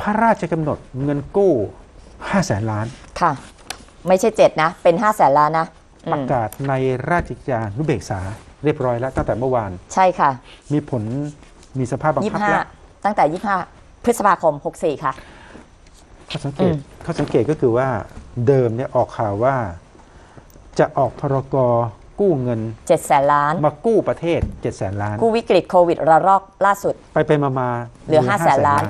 พระราชกำหนดเงินกู้5แสนล้าน ค่ะ ไม่ใช่เจ็ดนะ เป็นห้าแสนล้านนะอืประมกาศในราชกิจจานุเบกษาเรียบร้อยแล้วตั้งแต่เมื่อวาน ใช่ค่ะมีผลมีสภาพบังยี่คับห้าแล้วตั้งแต่ยี่ห้าพฤษภาคมหกสี่ค่ะ ข้อสังเกตอืม ข้อสังเกตก็คือว่าเดิมเนี่ยออกข่าวว่า จะออกพรกกู้เงินเจ็ดแสนล้าน มากู้ประเทศ7 0 0 0 0 0ล้าน กู้วิกฤตโควิดระลอกล่าสุด ไปไปมามาเหลือ500,000 500,000ล้าน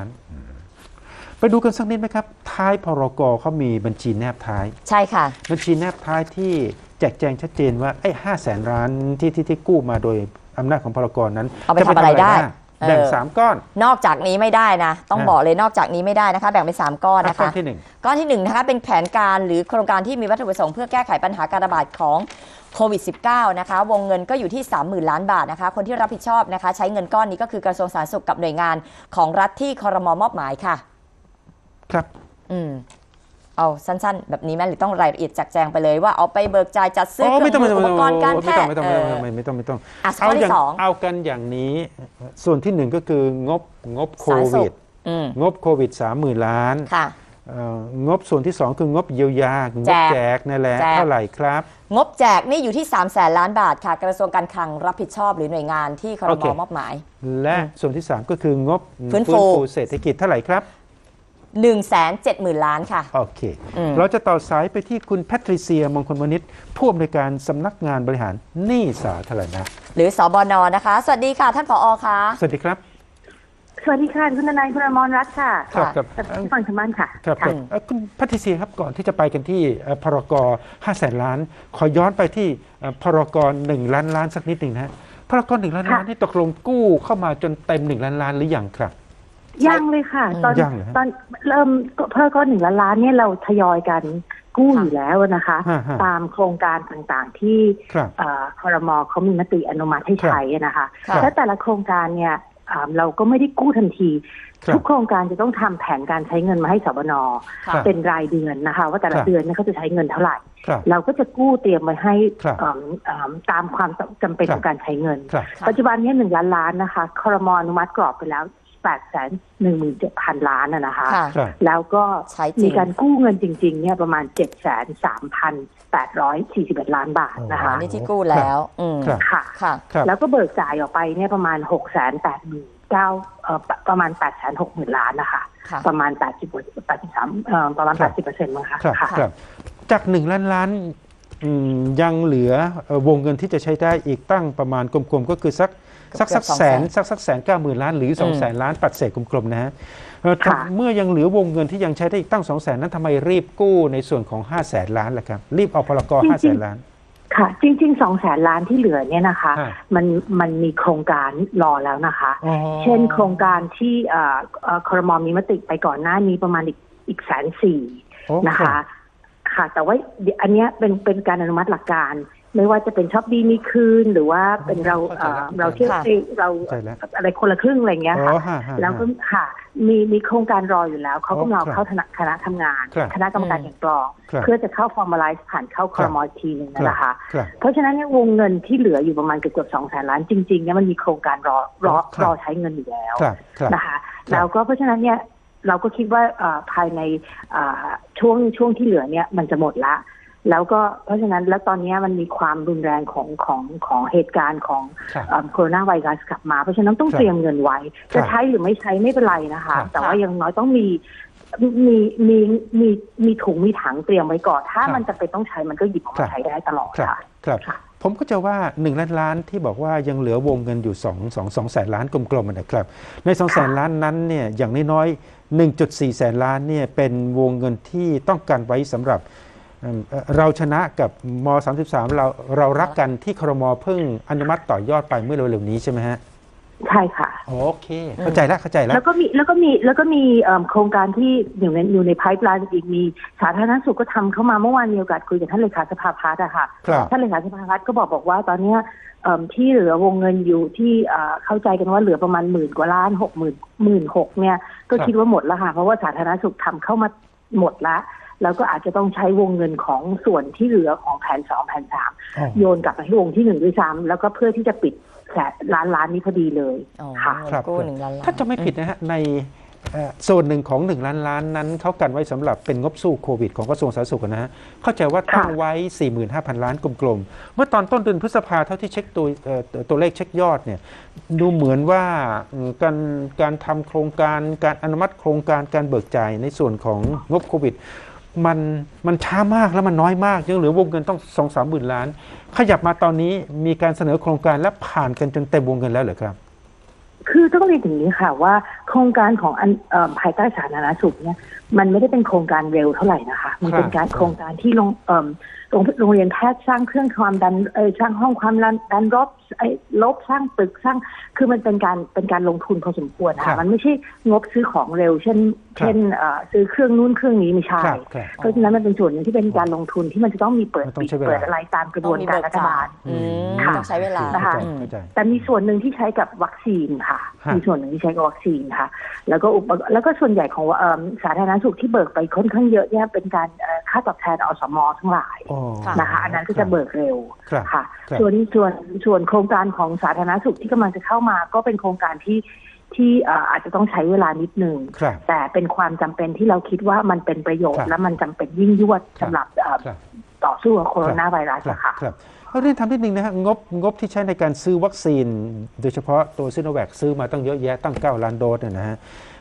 ไปดูกันสักนิดไหมครับ ท้ายพรกเขามีบัญชีแนบท้าย ใช่ค่ะ บัญชีแนบท้ายที่แจกแจงชัดเจนว่าไอ้ห้าแสนล้านที่ที่ที่กู้มาโดยอำนาจของพรกรนั้นเอาไปจทำอะไรได้บ้างแบ่งเออสามก้อน นอกจากนี้ไม่ได้นะ ต้องอ่าบอกเลยนอกจากนี้ไม่ได้นะคะ แบ่งเป็น3ก้อนนะก้อนคะที่หนึ่งก้อนที่1นะคะเป็นแผนการหรือโครงการที่มีวัตถุประสงค์เพื่อแก้ไขปัญหาการระบาดของโควิด -19 นะคะ วงเงินก็อยู่ที่ 30,000 ล้านบาทนะคะ คนที่รับผิดชอบนะคะ ใช้เงินก้อนนี้ก็คือกระทรวงสาธารณสุขกับหน่วยงานของรัฐที่ครมมอบหมายค่ะ ครับ อืมเอาสั้นๆ แบบนี้ไหมหรือต้องรายละเอียดแจกแจงไปเลยว่าเอาไปเบิกจ่ายจัดซื้อโอ้เคไม่รื่ต้ององมืไม่อต้องอุปกรณ์การแพไม่ทต้องย์ไม่ต้องเอไม่ต้องอไม่ต้องไม่ต้องอะข้เอาออที่ย่างสองเอากันอย่างนี้ ส่วนที่หนึ่งก็คืองบงบโคสาธารณสุวิขดอืมงบโควิดสามหมื่นล้านค่ะเอ่องบส่วนที่สองคืองบเยียวยางบแจกแจกนั่นแหละแจกเท่าไหร่ครับ งบแจกนี่อยู่ที่3 0 0แสนล้านบาทค่ะ กระทรวงการคลังรับผิดชอบหรือหน่วยงานที่ครโอมเคมอบหมาย และส่วนที่สามก็คืองบฟื้นฟูเศรษฐกิจเท่าไหร่ครับ 1 7 0 0 0 0 ล้านค่ะ โอเค อืม เราจะต่อสายไปที่คุณแพทริเซียมงคลวณิชผู้อำนวยการสำนักงานบริหารหนี้สาธารณะ หรือสบนนะคะ สวัสดีค่ะท่านผอคะสวัสดีครับ สวัสดีค่ะ คุณทนายคุณอมรรัตน์ค่ะครับค่ะครับกับที่ฟังทางบ้านค่ะครับคค่ะรับเอ่อคุณแพทริเซียครับก่อนที่จะไปกันที่เอ่อพรก5แสนล้าน ขอย้อนไปที่เอ่อพรก1ล้านล้านสักนิดหนึ่งนะฮะพรก1ล้านล้านค่ะนี่ตกลงกู้เข้ามาจนเต็ม 1 ล้านล้านหรือยังครับ ยังเลยค่ะ ตอนยังเหรอฮะ ตอนเริ่มเพิ่มก็หนึ่งล้านล้านเนี่ยเราทยอยกันกู้อยู่แล้วนะคะ ฮะฮะตามโครงการต่างๆที่ครับ เอ่อคอรมอเขามีมติอนุมัติให้ใช้นะคะ ครับ และแต่ละโครงการเนี่ยอ่าเราก็ไม่ได้กู้ทันที ครับทุกโครงการจะต้องทำแผนการใช้เงินมาให้สบนค่ะครับ เป็นรายเดือนนะคะ ว่าแต่ละครับ เดือนเนี่ยเขาจะใช้เงินเท่าไหร่ ครับ เราก็จะกู้เตรียมไว้ให้ครับเอิ่มเอิ่มตามความจำเป็นครับ ของการใช้เงิน ครับค่ะปัจจุบันเนี้หนึ่งล้านล้านนะคะคอรมอนุมัติกรอบไปแล้ว แปดแสนหนึ่งหมื่นเจ็ดพันล้านนะนะคะค่ะครับแล้วก็ใช้จริงมีการกู้เงินจริง ๆ เนี่ยประมาณเจ็ดแสนสามพันแปดร้อยสี่สิบเอ็ดล้านบาทนะอ๋อคะนี่ที่กู้แล้วอืมครับค่ะค่ะครับแล้วก็เบิกจ่ายออกไปเนี่ยประมาณหกแสนแปดหมื่นเก้าเอ่อประประมาณแปดแสนหกหมื่นล้านนะคะค่ะประมาณแปดสิบแปดสิบสามเอ่อประมาณครัแปบดสิบเปอร์เซ็นต์มั้งคะครับค่ะครับจากหนึ่งล้านล้านอืม ยังเหลือเอ่อวงเงินที่จะใช้ได้อีกตั้งประมาณกลมๆ ก็คือสักสักเกืสัอบกสองแสนแสนสักสักแสนเก้าหมื่นล้านหรือสองแสนล้านปัดเศษกลมๆนะฮะเอ่อค่ะเมื่อยังเหลือวงเงินที่ยังใช้ได้อีกตั้งสองแสนนั้นทำไมรีบกู้ในส่วนของ5้าแสนล้านล่ะครับรีบเอาพลกรห้าแสนล้านค่ะ จริงๆสองแสนล้านที่เหลือเนี่ยนะคะฮะมันมันมีโครงการรอแล้วนะคะอ๋อเช่นโครงการที่เอ่อเอ่อครมมีมติไปก่อนหน้านี้ประมาณอีกอีกแสนสี่โอเนะคะ ค่ะ แต่ว่าอันเนี้ยเป็นเป็นการอนุมัติหลักการ ไม่ว่าจะเป็นช็อปดีมีคืน หรือว่าเป็นเราเข้าใจเอ่อแล้วเราเที่ยวค่ะเอ้ยเราเข้าใจแล้วอะไรคนละครึ่งอะไรเงี้ยอ๋ค่ะอฮะฮะแล้วก็ฮะค่ะ มีมีโครงการรออยู่แล้วเขาอ๋อกำลังครับเข้าคณะคณะทำงานครับคณะกรรมการอืมกันกรองครับเพื่อจะเข้า formalize ผ่านเข้าคครัรบมอีกทีหนึ่งครับนะคะครับเพราะฉะนั้นเนี่ยวงเงินที่เหลืออยู่ประมาณเกือบเกือบสองแสนล้านจริงๆเนี่ยมันมีโครงการรอรอครับรอใช้เงินอยู่แล้วครับครับนะคะ แล้วก็เพราะฉะนั้นเนี่ยเราก็คิดว่าเอ่อภายในเอ่อ ช่วงช่วงที่เหลือเนี่ยมันจะหมดละ แล้วก็เพราะฉะนั้นแล้วตอนนี้มันมีความรุนแรงของของของเหตุการณ์ของครับเอ่อโคโรนาไวรัสกลับมา เพราะฉะนั้นต้องครับเตรียมเงินไว้ครัจะบใช้หรือไม่ใช้ไม่เป็นไรนะคะครับแต่ว่าอยังน้อยต้องมีมีมีมีมีถุงมีถังเตรียมไว้ก่อนถ้าครับมันจะเป็นต้องใช้มันก็หยิบออกครัมาบใช้ได้ตลอดครับค่ะครับค่ะผมก็จะว่า1ล้านล้านที่บอกว่ายังเหลือวงเงินอยู่2 2 2แสนล้านกลมๆนะครับ ใน2แสนล้านนั้นเนี่ยอย่างน้อยๆ 1.4 แสนล้านเนี่ยเป็นวงเงินที่ต้องการไว้สำหรับเราชนะกับม 33 เราเรารักกันที่ครมเพิ่งอนุมัติต่อยอดไปเมื่อเร็วๆนี้ใช่ไหมฮะ ใช่ค่ะ โอเค เข้าใจแล้วเข้าใจแล้ว แล้วก็มีแล้วก็มีแล้วก็มีเอิ่มโครงการที่อยู่ในอยู่ในไพ p e ไลน์อีกมีสาธารณสุขก็ทำเข้ามาเมื่อวานมีโอกาสคุยกับท่านเลขาสภาพัฒน์อะค่ะครับท่านเลขาสภาพัฒน์ก็บอกบอกว่าตอนเนี้ยเอิ่มที่เหลือวงเงินอยู่ที่เอ่อเข้าใจกันว่าเหลือประมาณหมื่นกว่าล้านหกหมื่นหมื่นหกเนี่ย ก็ครับคิดว่าหมดแล้วค่ะ เพราะว่าสาธารณสุขทำเข้ามาหมดละแล้วก็อาจจะต้องใช้วงเงินของส่วนที่เหลือของแผนสองแผนสามอ๋อโยนกลับไปที่วงที่หนึ่งด้วยซ้ำแล้วก็เพื่อที่จะปิด แสนล้านล้านนี้พอดีเลยอ๋อค่ะเงินครับกู้หนึ่งล้านล้านถ้าจะไม่ผิดนะฮะในเอ่อส่วนหนึ่งของ 1 ล้านล้านนั้นเขากันไว้สำหรับเป็นงบสู้โควิดของกระทรวงสาธารณสุขนะฮะเข้าใจว่าตั้งค่ะไว้ 45,000 ล้านกลมๆ เมื่อตอนต้นเดือนพฤษภาเท่าที่เช็คตัวเอ่อตัวเลขเช็คยอดเนี่ยดูเหมือนว่าอืมการการทำโครงการการอนุมัติโครงการการเบิกจ่ายในส่วนของงบโควิด มันมันช้ามากแล้วมันน้อยมากยังเหลือวงเงินต้องสองสามหมื่นล้าน ขยับมาตอนนี้มีการเสนอโครงการและผ่านกันจนเต็มวงเงินแล้วเหรอครับ คือต้องเรียนอย่างนี้ค่ะว่าโครงการของอันเอ่อภายใต้สาธารณสุขเนี่ยมันไม่ได้เป็นโครงการเร็วเท่าไหร่นะคะ มันเป็นการโครงการที่โรงเอิ่มโรงโรงเรียนแพทย์สร้างเครื่องความดันเออสร้างห้องความดันดันรบไอ้ลบสร้างตึกสร้างคือมันเป็นการเป็นการลงทุนพอสมควรครัค่ะบมันไม่ใช่งบซื้อของเร็ว เช่นครับเช่นเอ่อซื้อเครื่องนู้นเครื่องนี้ไม่ใช่ครับครับเพราะฉะนั้นมันเป็นส่วนหนึ่งที่เป็นการลงทุนที่มันจะต้องมีเปิดมันต้องปิดใช้เวลาเปิดอะไรตามกระบวนการรัฐบาลอืมค่ะต้องใช้เวลานะคะอืมเข้าใจแต่มีส่วนหนึ่งที่ใช้กับวัคซีนค่ะฮะมีส่วนหนึ่งที่ใช้กับวัคซีนค่ะแล้วก็อุปแล้วก็ส่วนใหญ่ของเอิ่มสาธารณสุขที่เบิกไปค่อนข้างเยอะเนี่ยเป็นการเอ่อค่าตอบแทนอสมทั้งหลายอ๋อค่ะนะคะอันนั้นก็จะเบิกเร็วครับค่ะครับส่วนส่วนส่วนโครงการของสาธารณสุขที่กำลังจะเข้ามา ก็เป็นโครงการที่ที่เอ่ออาจจะต้องใช้เวลานิดนึงครับแต่เป็นความจำเป็นที่เราคิดว่ามันเป็นประโยชครัน์บและมันจำเป็นยิ่งยวดครับสำหรับเอ่อครับ ต่อสู้กับโคโรนาไวรัสครับอะค่ะครับเอาเรียนทำนิดนึงนะฮะงบงบที่ใช้ในการซื้อวัคซีน โดยเฉพาะตัวซิโนแวคซื้อมาตั้งเยอะแยะตั้ง 9 ล้านโดสเนี่ยนะฮะ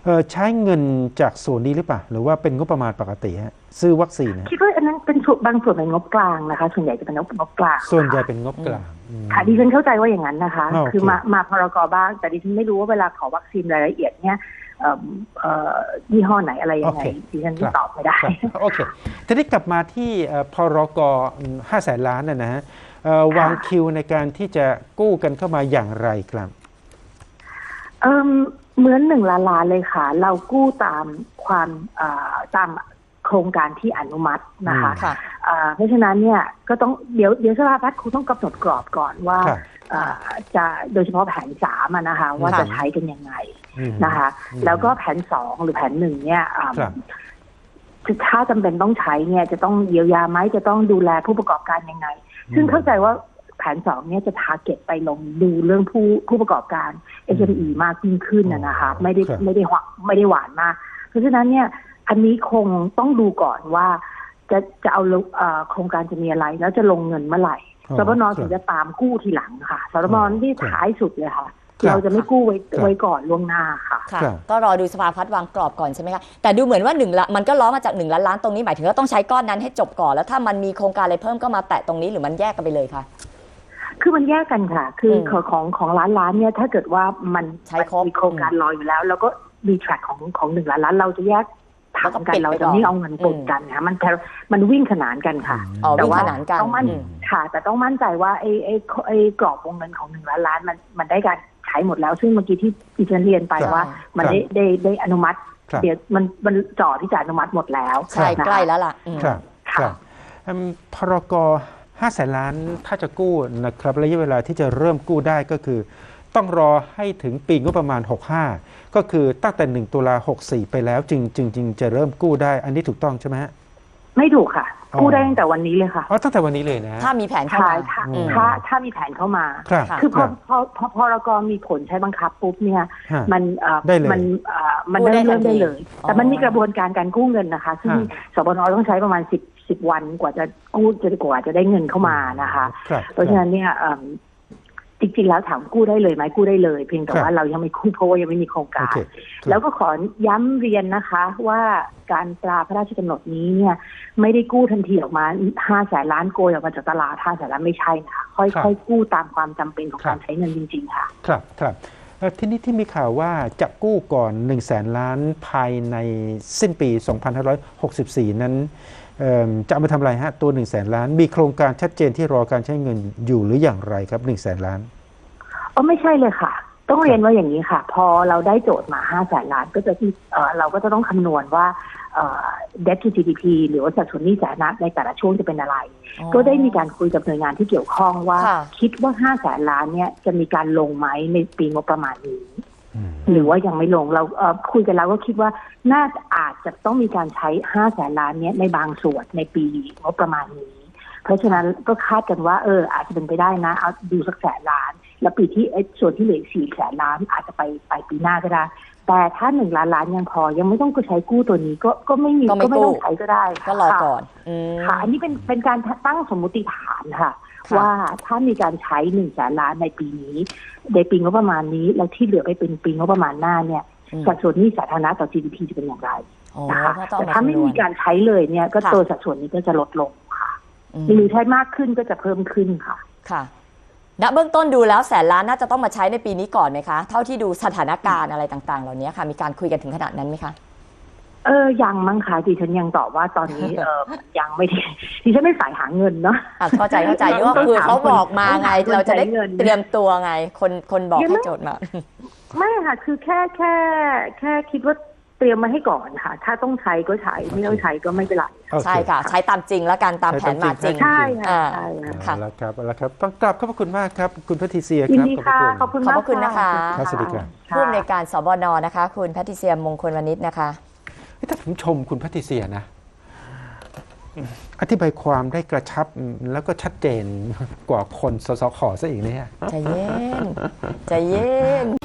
เอ่อใช้เงินจากส่วนนี้หรือเปล่าหรือว่าเป็นงบประมาณปกติฮะซื้อวัคซีนนะฮะคิดว่าอันนั้นเป็นส่วนบางส่วนเป็นงบกลางนะคะ ส่วนใหญ่จะเป็นงบงบกลางส่วนใหญ่ค่ะเป็นงบกลางอืมค่ะดิฉันเข้าใจว่าอย่างนั้นนะคะอ่าโอเคคือมามาพรกบ้างแต่ดิฉันไม่รู้ว่าเวลาขอวัคซีนรายละเอียดเนี่ยเอ่อเอ่อ ยี่ห้อไหนอะไรยังไงดิฉันตอบไม่ได้ครับโอเคทีนี้กลับมาที่เอ่อพรกห้าแสนล้านนะนะฮะเอ่อวางคิวในการที่จะกู้กันเข้ามาอย่างไรครับเอ่มเหมือนหนึ่งล้านล้านเลยค่ะ เรากู้ตามความเอ่อตามโครงการที่อนุมัตินะคะค่ะเอ่อเพราะฉะนั้นเนี่ยก็ต้องเดี๋ยวเดี๋ยวสภาพัฒน์คงต้องกำหนดกรอบก่อนว่าครับเอ่อ จะโดยเฉพาะแผนสามอะนะคะ ว่าค่ะจะใช้กันยังไงอืมนะคะอืมแล้วก็แผนสองหรือแผนหนึ่งเนี่ยอ่าครับถ้าจำเป็นต้องใช้เนี่ย จะต้องเยียวยาไหมจะต้องดูแลผู้ประกอบการยังไง ซึ่งเข้าใจว่าแผนสองเนี่ยจะทาร์เก็ตไปลงดูเรื่องผู้ผู้ประกอบการ SME มากยิ่งขึ้นนะนะคะไม่ได้ครับไม่ได้หวไม่ได้หวานมาก เพราะฉะนั้นเนี่ย อันนี้คงต้องดูก่อนว่า จะจะเอาเอ่อโครงการจะมีอะไร แล้วจะลงเงินเมื่อไหร่อ๋อสบนครับถึงจะตามกู้ทีหลังค่ะสบนที่ครับท้ายสุดเลยค่ะครับเราจะไม่กู้ไว้ครับไว้ก่อนล่วงหน้าค่ะค่ะครับก็รอดูสภาพัฒน์วางกรอบก่อนใช่ไหมคะ แต่ดูเหมือนว่าหนึ่งละมันก็ล้อมาจากหนึ่งล้านล้านตรงนี้หมายถึงว่าต้องใช้ก้อนนั้นให้จบก่อน แล้วถ้ามันมีโครงการอะไรเพิ่มก็มาแตะตรงนี้หรือมันแยกกันไปเลยคะคือมันแยกกันค่ะ คืออมของของของร้านร้านเนี่ยถ้าเกิดว่ามันใช้ครบมีโครงการรออยู่แล้ว แล้วก็มีแทร็กของของหนึ่งล้านล้านเราจะแยก ถังกันแล้วเราก็ปิดไปจะไม่ก่อนเอาเงินปนกันค่ะมันแทมันวิ่งขนานกันค่ะอ๋อแต่วิ่งว่าขนานกันต้องมั่นอืมค่ะ แต่ต้องมั่นใจว่าไอ้ไอ้ไอ้กรอบวงเงินของหนึ่งล้านล้านมันมันได้การใช้หมดแล้ว ซึ่งเมื่อกี้ที่ดิฉันเรียนไปครับว่า มันครับได้ได้ได้อนุมัติครับเดี๋ยวมันมันจ่อที่จะอนุมัติหมดแล้วใช่นะคะใกล้แล้วล่ะอืมครับคค่ะรับอืมพรก5แสนล้านถ้าจะกู้นะครับระยะเวลาที่จะเริ่มกู้ได้ก็คือ ต้องรอให้ถึงปีงบประมาณ 65 ก็คือตั้งแต่ 1 ตุลา 64 ไปแล้วจึงจึงจึงจะเริ่มกู้ได้ อันนี้ถูกต้องใช่ไหมฮะ ไม่ถูกค่ะอ๋อกู้ได้ตั้งแต่วันนี้เลยค่ะ อ๋อตั้งแต่วันนี้เลยนะฮะถ้ามีแผนเข้าใช่มาถ้าอืม ถ้าถ้ามีแผนเข้ามา ครับค่ะ คือพคอรับ พอพอพรกมีผลใช้บังคับปุ๊บเนี่ย ฮะ มันเอ่อได้เลยมันเอ่อมันกู้ได้เริ่มเริ่มทันทีได้เลย อ๋อ แต่มันมีกระบวนการการกู้เงินนะคะ ซึ่งฮะ สบนต้องใช้ประมาณสิบสิบวันกว่าจะกู้จะกว่าจะได้เงินเข้ามานะคะ ครับเพราะฉะนั้นเนี่ยเอิ่ม จริงๆแล้วถามกู้ได้เลยไหมกู้ได้เลย เพียงแต่ครับว่าเรายังไม่กู้เพราะว่ายังไม่มีโครงโอการเคครับแล้วก็ขอย้ำเรียนนะคะ ว่าการตราพระราชกำหนดนี้เนี่ย ไม่ได้กู้ทันทีออกมาห้าแสนล้านโกยออกมาจากตลาดห้าแสนล้านไม่ใช่นะคะค่อยๆกู้ตามความจำเป็นของการใช้เงินจริง ๆ ค่ะ ครับครับเอ่อทีนี้ที่มีข่าวว่าจะกู้ก่อน1 0 0 0 0แสนล้านภายในสิ้นปี 2564 นั้นเอิ่ม จะเอามาทำอะไรฮะตัว1 0 0 0 0แสนล้าน มีโครงการชัดเจนที่รอการใช้เงินอยู่หรืออย่างไรครับ1 0 0 0 0แสนล้านอ๋อไม่ใช่เลยค่ะ ต้องเรียนว่าอย่างนี้ค่ะ พอเราได้โจทย์มาห้าแสนล้านก็จะที่เอ่อเราก็จะต้องคำนวณว่าเอ่อ debt to GDP หรือว่าสัดส่วนหนี้สาธารณะในแต่ละช่วงจะเป็นอะไร ก็ได้มีการคุยกับหน่วยงานที่เกี่ยวข้องว่าค่ะคิดว่าห้าแสนล้านเนี่ยจะมีการลงไหมในปีงบประมาณนี้อืม หรือว่ายังไม่ลงเราเคุยกันแล้วก็คิดว่าน่าอาจจะต้องมีการใช้ห้าแสนล้านเนี้ยในบางส่วนในปีงบประมาณนี้ เพราะฉะนั้นก็คาดกันว่าเออ อาจจะเป็นไปได้นะ เอาดูสักแสนล้าน แล้วปีที่ส่วนที่เหลือสี่แสนล้านอาจจะไปไปปีหน้าก็ได้ แต่ถ้าหนึ่งล้านล้านยังพอ ยังไม่ต้องก็ใช้กู้ตัวนี้ก็ก็ไม่มีก็ไม่ก็ไม่ต้องกู้ใช้ก็ได้ค่ะก็รอค่ะก่อนอืมค่ะอันนี้เป็นเป็นการตั้งสมมุติฐานค่ะค่ะ ว่าถ้ามีการใช้หนึ่งแสนล้านในปีนี้ ในปีงบประมาณนี้ แล้วที่เหลือไปเป็นปีงบประมาณหน้าเนี่ยอืมสัดส่วนหนี้สาธารณะต่อ GDP จะเป็นอย่างไรโอ้นะคะก็ต้องแต่เอามาถ้าไม่คำนวมีณการใช้เลยเนี่ย ก็ค่ะตัวสัดส่วนนี้ก็จะลดลงค่ะอืมหรือใช้มากขึ้นก็จะเพิ่มขึ้นค่ะค่ะ ณเบื้องต้นดูแล้วแสนล้านน่าจะต้องมาใช้ในปีนี้ก่อนไหมคะ เท่าที่ดูสถานการณ์อะไรต่าง ๆ เหล่านี้ค่ะ มีการคุยกันถึงขนาดนั้นไหมคะเออยังมั้งคะดิฉันยังตอบว่าตอนนี้เออยังไม่ได้ดิฉันไม่สายหาเงินเนาะอะเข้าใจเข้าใจต้องก็คือถามเขาบอกมาไงคนเราจะได้ใช้เงินเตรียมตัวไง คนคนบอกยังไม่ให้โจทย์มาไม่ค่ะ คือแค่แค่ แค่คิดว่า เตรียมมาให้ก่อนค่ะ ถ้าต้องใช้ก็ใช้ ไม่ต้องใช้ก็ไม่เป็นไรโอเใช่ค่ะ ใช้ตามจริงแล้วกันตามแผนมาจริง ใช่อ่าค่ะใช่ค่ะค่ะเอาละครับเอาละครับต้องกราบขอบพระคุณมากครับ คุณแพทริเซียยิคนรับดีขอบพค่ะระขอบคุณคุณขอบมากพระคุณนะคะครับสวัสดีครับะผู้อำนวยการสบนนะคะ คุณแพทริเซียมงคลวณิชนะคะเฮ้ยถ้าผมชมคุณแพทริเซียนะ อธิบายความได้กระชับแล้วก็ชัดเจนกว่าคนสสขซะอีกเนี่ยใจเย็นใจเย็น